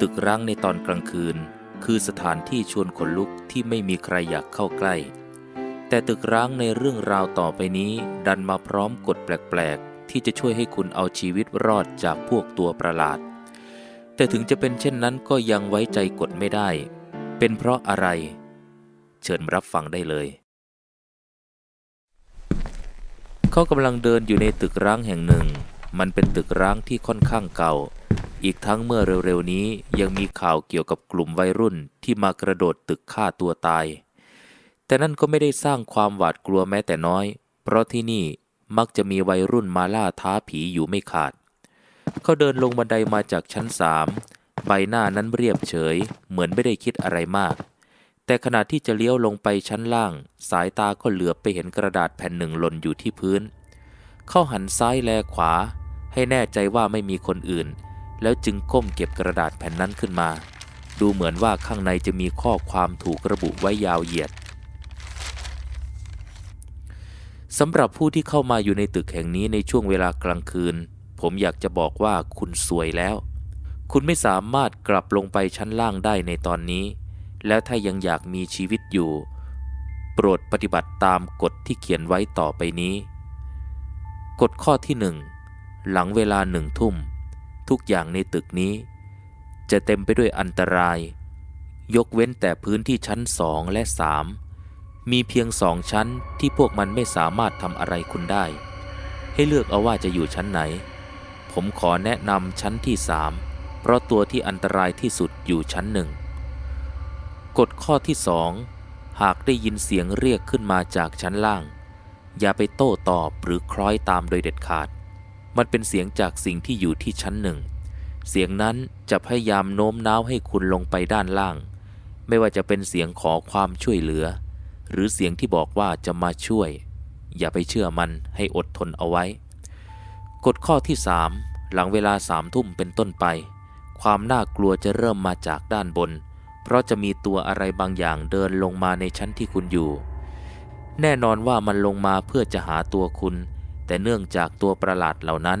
ตึกร้างในตอนกลางคืน คือสถานที่ชวนขนลุกที่ไม่มีใครอยากเข้าใกล้ แต่ตึกร้างในเรื่องราวต่อไปนี้ ดันมาพร้อมกฎแปลกๆ ที่จะช่วยให้คุณเอาชีวิตรอดจากพวกตัวประหลาด แต่ถึงจะเป็นเช่นนั้นก็ยังไว้ใจกฎไม่ได้ เป็นเพราะอะไร เชิญรับฟังได้เลยเขากำลังเดินอยู่ในตึกร้างแห่งหนึ่ง มันเป็นตึกร้างที่ค่อนข้างเก่า อีกทั้งเมื่อเร็วๆนี้ยังมีข่าวเกี่ยวกับกลุ่มวัยรุ่นที่มากระโดดตึกฆ่าตัวตาย แต่นั่นก็ไม่ได้สร้างความหวาดกลัวแม้แต่น้อย เพราะที่นี่มักจะมีวัยรุ่นมาล่าท้าผีอยู่ไม่ขาด เขาเดินลงบันไดมาจากชั้นสามใบหน้านั้นเรียบเฉย เหมือนไม่ได้คิดอะไรมาก แต่ขณะที่จะเลี้ยวลงไปชั้นล่าง สายตาก็เหลือบไปเห็นกระดาษแผ่นหนึ่งหล่นอยู่ที่พื้น เขาหันซ้ายแลขวา ให้แน่ใจว่าไม่มีคนอื่น แล้วจึงก้มเก็บกระดาษแผ่นนั้นขึ้นมา ดูเหมือนว่าข้างในจะมีข้อความถูกระบุไว้ยาวเหยียดสำหรับผู้ที่เข้ามาอยู่ในตึกแห่งนี้ในช่วงเวลากลางคืน ผมอยากจะบอกว่าคุณสวยแล้ว คุณไม่สามารถกลับลงไปชั้นล่างได้ในตอนนี้ แล้วถ้ายังอยากมีชีวิตอยู่ โปรดปฏิบัติตามกฎที่เขียนไว้ต่อไปนี้ กฎข้อที่หนึ่งหลังเวลาหนึ่งทุ่ม ทุกอย่างในตึกนี้ จะเต็มไปด้วยอันตราย ยกเว้นแต่พื้นที่ชั้นสองและสามมีเพียงสองชั้นที่พวกมันไม่สามารถทำอะไรคุณได้ ให้เลือกเอาว่าจะอยู่ชั้นไหน ผมขอแนะนำชั้นที่สามเพราะตัวที่อันตรายที่สุดอยู่ชั้นหนึ่งกฎข้อที่สองหากได้ยินเสียงเรียกขึ้นมาจากชั้นล่าง อย่าไปโต้ตอบหรือคล้อยตามโดยเด็ดขาด มันเป็นเสียงจากสิ่งที่อยู่ที่ชั้นหนึ่ง เสียงนั้นจะพยายามโน้มน้าวให้คุณลงไปด้านล่าง ไม่ว่าจะเป็นเสียงขอความช่วยเหลือ หรือเสียงที่บอกว่าจะมาช่วย อย่าไปเชื่อมันให้อดทนเอาไว้ กฎข้อที่ 3 หลังเวลาสามทุ่มเป็นต้นไป ความน่ากลัวจะเริ่มมาจากด้านบน เพราะจะมีตัวอะไรบางอย่างเดินลงมาในชั้นที่คุณอยู่ แน่นอนว่ามันลงมาเพื่อจะหาตัวคุณ แต่เนื่องจากตัวประหลาดเหล่านั้น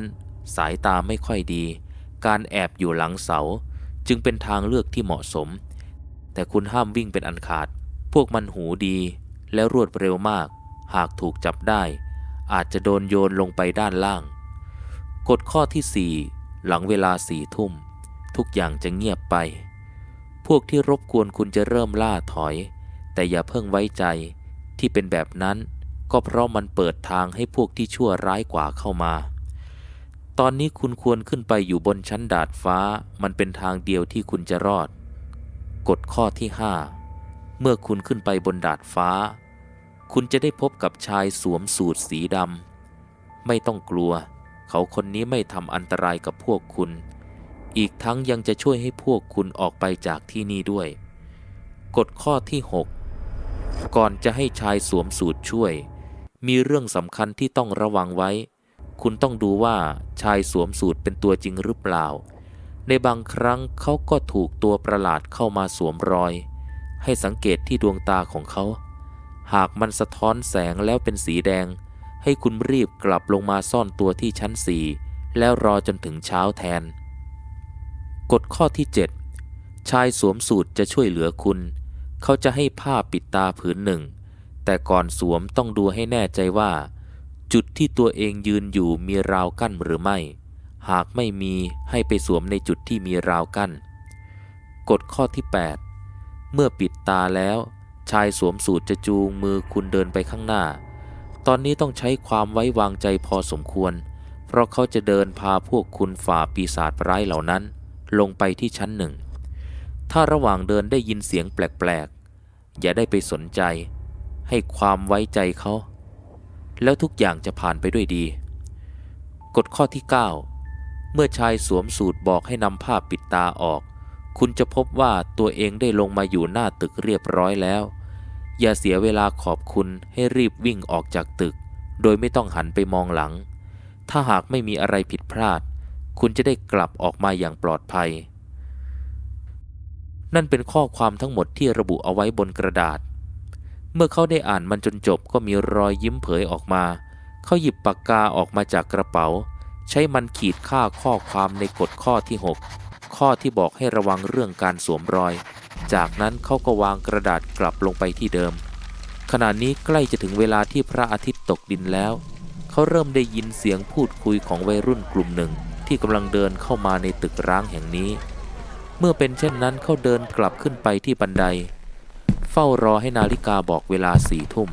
สายตาไม่ค่อยดี การแอบอยู่หลังเสา จึงเป็นทางเลือกที่เหมาะสม แต่คุณห้ามวิ่งเป็นอันขาด พวกมันหูดีและรวดเร็วมาก หากถูกจับได้ อาจจะโดนโยนลงไปด้านล่าง กฎข้อที่ 4 หลังเวลาสี่ทุ่ม ทุกอย่างจะเงียบไป พวกที่รบกวนคุณจะเริ่มล่าถอย แต่อย่าเพิ่งไว้ใจที่เป็นแบบนั้น ก็เพราะมันเปิดทางให้พวกที่ชั่วร้ายกว่าเข้ามา ตอนนี้คุณควรขึ้นไปอยู่บนชั้นดาดฟ้า มันเป็นทางเดียวที่คุณจะรอด กฎข้อที่ 5 เมื่อคุณขึ้นไปบนดาดฟ้า คุณจะได้พบกับชายสวมสูทสีดำ ไม่ต้องกลัว เขาคนนี้ไม่ทำอันตรายกับพวกคุณ อีกทั้งยังจะช่วยให้พวกคุณออกไปจากที่นี่ด้วย กฎข้อที่ 6 ก่อนจะให้ชายสวมสูทช่วย มีเรื่องสำคัญที่ต้องระวังไว้ คุณต้องดูว่าชายสวมสูทเป็นตัวจริงหรือเปล่า ในบางครั้งเขาก็ถูกตัวประหลาดเข้ามาสวมรอย ให้สังเกตที่ดวงตาของเขา หากมันสะท้อนแสงแล้วเป็นสีแดง ให้คุณรีบกลับลงมาซ่อนตัวที่ชั้นสี่แล้วรอจนถึงเช้าแทน กฎข้อที่ 7 ชายสวมสูทจะช่วยเหลือคุณ เขาจะให้ผ้าปิดตาผืนหนึ่ง แต่ก่อนสวมต้องดูให้แน่ใจว่า จุดที่ตัวเองยืนอยู่มีราวกั้นหรือไม่ หากไม่มีให้ไปสวมในจุดที่มีราวกั้น กฎข้อที่ 8 เมื่อปิดตาแล้ว ชายสวมสูทจะจูงมือคุณเดินไปข้างหน้า ตอนนี้ต้องใช้ความไว้วางใจพอสมควร เพราะเขาจะเดินพาพวกคุณฝ่าปีศาจร้ายเหล่านั้น ลงไปที่ชั้นหนึ่ง ถ้าระหว่างเดินได้ยินเสียงแปลกๆ อย่าได้ไปสนใจ ให้ความไว้ใจเขา แล้วทุกอย่างจะผ่านไปด้วยดี กฎข้อที่ 9 เมื่อชายสวมสูทบอกให้นำผ้าปิดตาออก คุณจะพบว่าตัวเองได้ลงมาอยู่หน้าตึกเรียบร้อยแล้ว อย่าเสียเวลาขอบคุณให้รีบวิ่งออกจากตึก โดยไม่ต้องหันไปมองหลัง ถ้าหากไม่มีอะไรผิดพลาด คุณจะได้กลับออกมาอย่างปลอดภัยนั่นเป็นข้อความทั้งหมดที่ระบุเอาไว้บนกระดาษ เมื่อเขาได้อ่านมันจนจบก็มีรอยยิ้มเผยออกมา เขาหยิบปากกาออกมาจากกระเป๋า ใช้มันขีดค่าข้อความในกฎข้อที่ 6 ข้อที่บอกให้ระวังเรื่องการสวมรอย จากนั้นเขาก็วางกระดาษกลับลงไปที่เดิม ขณะนี้ใกล้จะถึงเวลาที่พระอาทิตย์ตกดินแล้ว เขาเริ่มได้ยินเสียงพูดคุยของวัยรุ่นกลุ่มหนึ่งที่กำลังเดินเข้ามาในตึกร้างแห่งนี้ เมื่อเป็นเช่นนั้นเขาเดินกลับขึ้นไปที่บันได เฝ้ารอให้นาฬิกาบอกเวลาสี่ทุ่ม